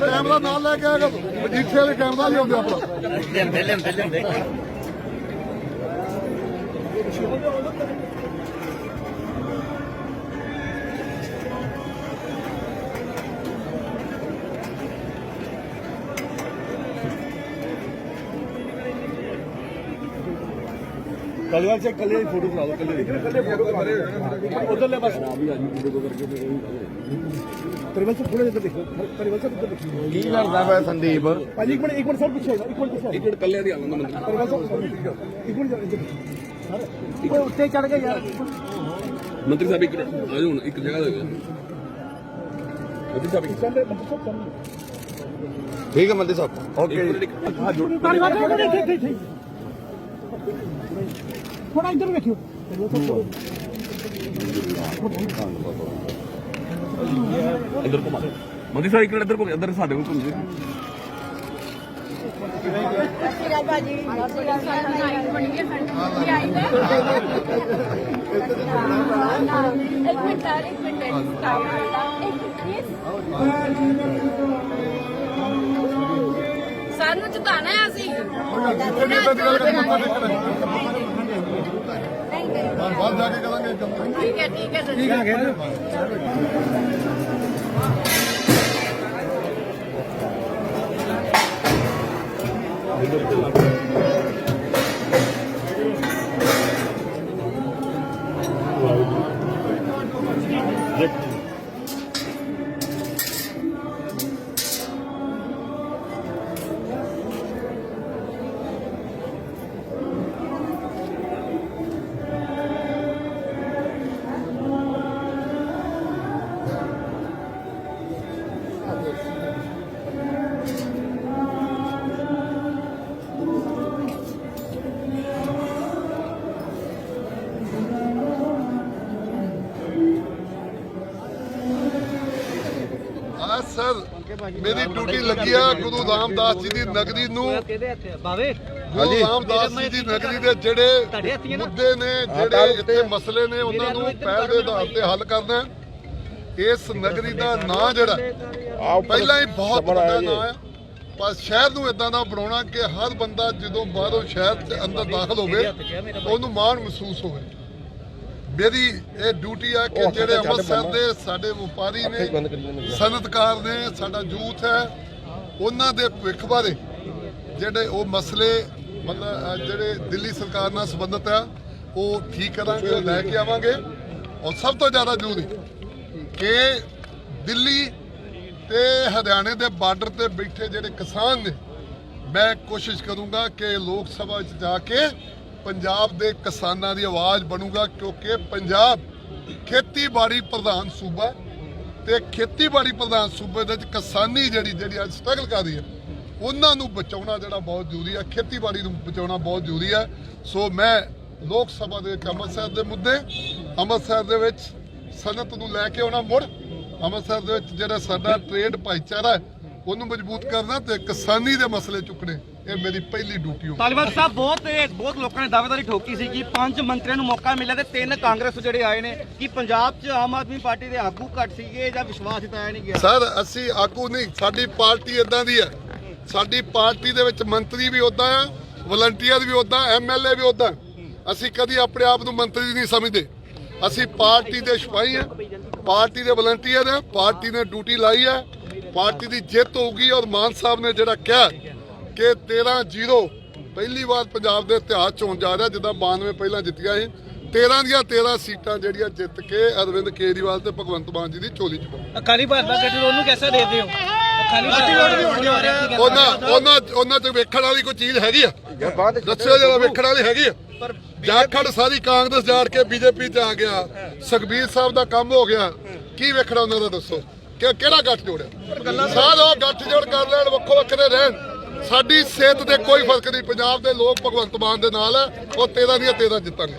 Camera ਨਾਲ ਲੈ ਕੇ ਆਏਗਾ ਮਜੀਠੇ ਵਾਲੇ ਕੈਮਰਾ ਲਿਆਉਂਦੇ ਆਪਣਾ ਲੈਂਦੇ ਲੈਂਦੇ ਲੈਂਦੇ ਕਲਵਾਲ ਸੇ ਕੱਲੇ ਦੀ ਫੋਟੋ ਕਰਾ ਲਓ ਕੱਲੇ ਉਧਰਲੇ ਬਸ ਆ ਵੀ ਆ ਜੀ ਵੀਡੀਓ ਕਰਕੇ ਪਰਿਵਾਰ ਸੇ ਥੋੜਾ ਜਿਹਾ ਦੇਖੋ। ਪਰਿਵਾਰ ਸੇ ਉੱਧਰ ਦੇਖੋ। ਕੀ ਕਰਦਾ ਪਿਆ ਸੰਦੀਪ? ਭਾਜੀ ਇੱਕ ਮਿੰਟ ਇੱਕ ਮਿੰਟ ਸਰ ਪਿੱਛੇ ਇੱਕ ਮਿੰਟ ਪਿੱਛੇ ਇੱਕ ਮਿੰਟ ਕੱਲੇ ਦੀ ਆਉਂਦਾ ਮੰਦਰ। ਪਰਿਵਾਰ ਸੇ ਇੱਕ ਮਿੰਟ ਉੱਤੇ ਚੜ ਕੇ ਯਾਰ। ਮੰਤਰੀ ਸਾਹਿਬ ਇੱਕ ਆਜੋ ਹੁਣ ਇੱਕ ਜਗ੍ਹਾ ਦੇ ਮੰਤਰੀ ਸਾਹਿਬ ਇੱਕ ਮੰਦਰ ਸਾਹਿਬ ਠੀਕ ਹੈ ਮੰਦੀ ਸਾਹਿਬ। ਓਕੇ ਜੀ। ਹਾਂ ਜੋੜ। ਥੋੜਾ ਇੱਧਰ ਵੇਖਿਓ। ਅੰਦਰ ਘੁਮਾ। ਮੰਤਰੀ ਸਾਹਿਬ ਇੱਕ ਮਿੰਟ ਇੱਧਰ ਘੁੰਮ ਇੱਧਰ ਸਾਡੇ ਕੋਲ ਘੁੰਮ ਜੀ ਸ੍ਰੀ ਅਕਾਲ ਭਾਜੀ ਬਾਹਰ ਜਾ ਕੇ ਕਰਾਂਗੇ ਕੰਮ। ਠੀਕ ਹੈ ਠੀਕ ਹੈ ਸਰ ਆ ਮੇਰੀ ਡਿਊਟੀ ਲੱਗੀ ਆ ਗੁਰੂ ਰਾਮਦਾਸ ਜੀ ਦੀ ਨਗਰੀ ਨੂੰ। ਗੁਰੂ ਰਾਮਦਾਸ ਜੀ ਦੀ ਨਗਰੀ ਦੇ ਜਿਹੜੇ ਮੁੱਦੇ ਨੇ ਜਿਹੜੇ ਇੱਥੇ ਮਸਲੇ ਨੇ ਉਹਨਾਂ ਨੂੰ ਪਹਿਲ ਦੇ ਆਧਾਰ ਤੇ ਹੱਲ ਕਰਨਾ। ਇਸ ਨਗਰੀ ਦਾ ਨਾਂ ਜਿਹੜਾ ਪਹਿਲਾਂ ਹੀ ਬਹੁਤ ਵੱਡਾ ਨਾਂ ਆ ਪਰ ਸ਼ਹਿਰ ਨੂੰ ਇਦਾਂ ਦਾ ਬਣਾਉਣਾ ਕਿ ਹਰ ਬੰਦਾ ਜਦੋਂ ਬਾਹਰੋਂ ਸ਼ਹਿਰ ਦੇ ਅੰਦਰ ਦਾਖਲ ਹੋਵੇ ਉਹਨੂੰ ਮਾਣ ਮਹਿਸੂਸ ਹੋਵੇ। ਮੇਰੀ ਇਹ ਡਿਊਟੀ ਆ ਕਿ ਜਿਹੜੇ ਅੰਮ੍ਰਿਤਸਰ ਦੇ ਸਾਡੇ ਵਪਾਰੀ ਨੇ ਸਨਅਤਕਾਰ ਨੇ। ਸਾਡਾ ਯੂਥ ਹੈ ਉਹਨਾਂ ਦੇ ਭਵਿੱਖ ਬਾਰੇ ਜਿਹੜੇ ਉਹ ਮਸਲੇ ਮਤਲਬ ਜਿਹੜੇ ਦਿੱਲੀ ਸਰਕਾਰ ਨਾਲ ਸੰਬੰਧਿਤ ਆ ਉਹ ਠੀਕ ਕਰਾਂਗੇ ਉਹ ਲੈ ਕੇ ਆਵਾਂਗੇ। ਔਰ ਸਭ ਤੋਂ ਜ਼ਿਆਦਾ ਜ਼ਰੂਰੀ ਕਿ ਦਿੱਲੀ ਤੇ ਹਰਿਆਣੇ ਦੇ ਬਾਰਡਰ ਤੇ ਬੈਠੇ ਜਿਹੜੇ ਕਿਸਾਨ ਨੇ ਮੈਂ ਕੋਸ਼ਿਸ਼ ਕਰੂੰਗਾ ਕਿ ਲੋਕ ਸਭਾ ਵਿੱਚ ਜਾ ਕੇ ਪੰਜਾਬ ਦੇ ਕਿਸਾਨਾਂ ਦੀ ਆਵਾਜ਼ ਬਣੂਗਾ ਕਿਉਂਕਿ ਪੰਜਾਬ ਖੇਤੀਬਾੜੀ ਪ੍ਰਧਾਨ ਸੂਬਾ ਹੈ ਤੇ ਖੇਤੀਬਾੜੀ ਪ੍ਰਧਾਨ ਸੂਬੇ ਦੇ ਵਿੱਚ ਕਿਸਾਨੀ ਜਿਹੜੀ ਜਿਹੜੀ ਅੱਜ ਸਟਰਗਲ ਕਰ ਰਹੀ ਹੈ, ਉਹਨਾਂ ਨੂੰ ਬਚਾਉਣਾ ਜਿਹੜਾ ਬਹੁਤ ਜ਼ਰੂਰੀ ਹੈ, ਖੇਤੀਬਾੜੀ ਨੂੰ ਬਚਾਉਣਾ ਬਹੁਤ ਜ਼ਰੂਰੀ ਹੈ। ਸੋ ਮੈਂ ਲੋਕ ਸਭਾ ਦੇ ਵਿੱਚ ਅੰਮ੍ਰਿਤਸਰ ਦੇ ਮੁੱਦੇ, ਅੰਮ੍ਰਿਤਸਰ ਦੇ ਵਿੱਚ ਸਨਅਤ ਨੂੰ ਲੈ ਕੇ ਆਉਣਾ ਮੁੜ, ਅੰਮ੍ਰਿਤਸਰ ਦੇ ਵਿੱਚ ਜਿਹੜਾ ਸਾਡਾ ਟ੍ਰੇਡ ਭਾਈਚਾਰਾ ਉਹਨੂੰ ਮਜ਼ਬੂਤ ਕਰਨਾ ਤੇ ਕਿਸਾਨੀ ਦੇ ਮਸਲੇ ਚੁੱਕਣੇ। ਇਹ ਮੇਰੀ ਪਹਿਲੀ ਡਿਊਟੀ ਹੋਊ ਤਾਲੀਬਾਨ ਸਾਹਿਬ ਬਹੁਤ ਬਹੁਤ ਲੋਕਾਂ ਨੇ ਦਾਅਵੇਦਾਰੀ ਠੋਕੀ ਸੀ ਕਿ ਪੰਜ ਮੰਤਰੀਆਂ ਨੂੰ ਮੌਕਾ ਮਿਲਿਆ ਤੇ ਤਿੰਨ ਕਾਂਗਰਸ ਜਿਹੜੇ ਆਏ ਨੇ ਕਿ ਪੰਜਾਬ 'ਚ ਆਮ ਆਦਮੀ ਪਾਰਟੀ ਦੇ ਆਗੂ ਘੱਟ ਸੀਗੇ ਜਾਂ ਵਿਸ਼ਵਾਸ ਜਿਤਾਇਆ ਨਹੀਂ ਗਿਆ? ਸਰ ਅਸੀਂ ਆਗੂ ਨਹੀਂ ਸਾਡੀ ਪਾਰਟੀ ਇਦਾਂ ਦੀ ਹੈ। ਸਾਡੀ ਪਾਰਟੀ ਦੇ ਵਿੱਚ ਮੰਤਰੀ ਵੀ ਉਦਾਂ ਆ ਵਲੰਟੀਅਰ ਵੀ ਉਦਾਂ ਐਮਐਲਏ ਵੀ ਉਦਾਂ ਅਸੀਂ ਕਦੀ ਆਪਣੇ ਆਪ ਨੂੰ ਮੰਤਰੀ ਨਹੀਂ ਸਮਝਦੇ। ਅਸੀਂ ਪਾਰਟੀ ਦੇ ਸਿਪਾਹੀ ਆ ਪਾਰਟੀ ਦੇ ਵਲੰਟੀਅਰ ਆ ਪਾਰਟੀ ਨੇ ਡਿਊਟੀ ਲਾਈ ਹੈ। ਪਾਰਟੀ ਦੀ ਜਿੱਤ ਹੋਊਗੀ ਔਰ ਮਾਨ ਸਾਹਿਬ ਨੇ ਜਿਹੜਾ ਕਿਹਾ ਕਿ 13-0 ਪਹਿਲੀ ਵਾਰ ਪੰਜਾਬ ਦੇ ਇਤਿਹਾਸ ਚ ਹੋਣ ਜਾ ਰਿਹਾ ਜਿੱਦਾਂ 92 ਪਹਿਲਾਂ ਜਿੱਤੀਆਂ ਸੀ। 13 ਦੀਆਂ 13 ਸੀਟਾਂ ਜਿਹੜੀਆਂ ਜਿੱਤ ਕੇ ਅਰਵਿੰਦ ਕੇਜਰੀਵਾਲ ਤੇ ਭਗਵੰਤ ਮਾਨ ਜੀ ਦੀ ਝੋਲੀ ਚ ਪਾਉਣਗੇ ਅਕਾਲੀ ਭਾਜਪਾ ਗੱਠਜੋੜ ਨੂੰ ਕਿਵੇਂ ਦੇਖਦੇ ਹੋ ਅਕਾਲੀ ਭਾਜਪਾ ਉਹਨਾਂ ਉਹਨਾਂ ਉਹਨਾਂ ਚ ਵੇਖਣ ਵਾਲੀ ਕੋਈ ਚੀਜ਼ ਹੈਗੀ ਆ? ਦੱਸਿਓ ਜਰਾ ਵੇਖਣ ਵਾਲੀ ਹੈਗੀ ਆ? ਜਾਖੜ ਸਾਰੀ ਕਾਂਗਰਸ ਜਾੜ ਕੇ ਬੀਜੇਪੀ ਚ ਆ ਗਿਆ। ਸੁਖਬੀਰ ਸਾਹਿਬ ਦਾ ਕੰਮ ਹੋ ਗਿਆ। ਕੀ ਵੇਖਣਾ ਉਹਨਾਂ ਦਾ ਦੱਸੋ? ਕਿ ਕਿਹੜਾ ਗੱਠ ਜੋੜਿਆ ਸਾਰੇ ਉਹ ਗੱਠ ਜੋੜ ਕਰ ਲੈਣ ਵੱਖੋ ਵੱਖਰੇ ਰਹਿਣ। ਸਾਡੀ ਸਿਹਤ ਤੇ ਕੋਈ ਫ਼ਰਕ ਨਹੀਂ। ਪੰਜਾਬ ਦੇ ਲੋਕ ਭਗਵੰਤ ਮਾਨ ਦੇ ਨਾਲ ਹੈ ਉਹ 13 ਦੀਆਂ 13 ਜਿੱਤਾਂਗੇ।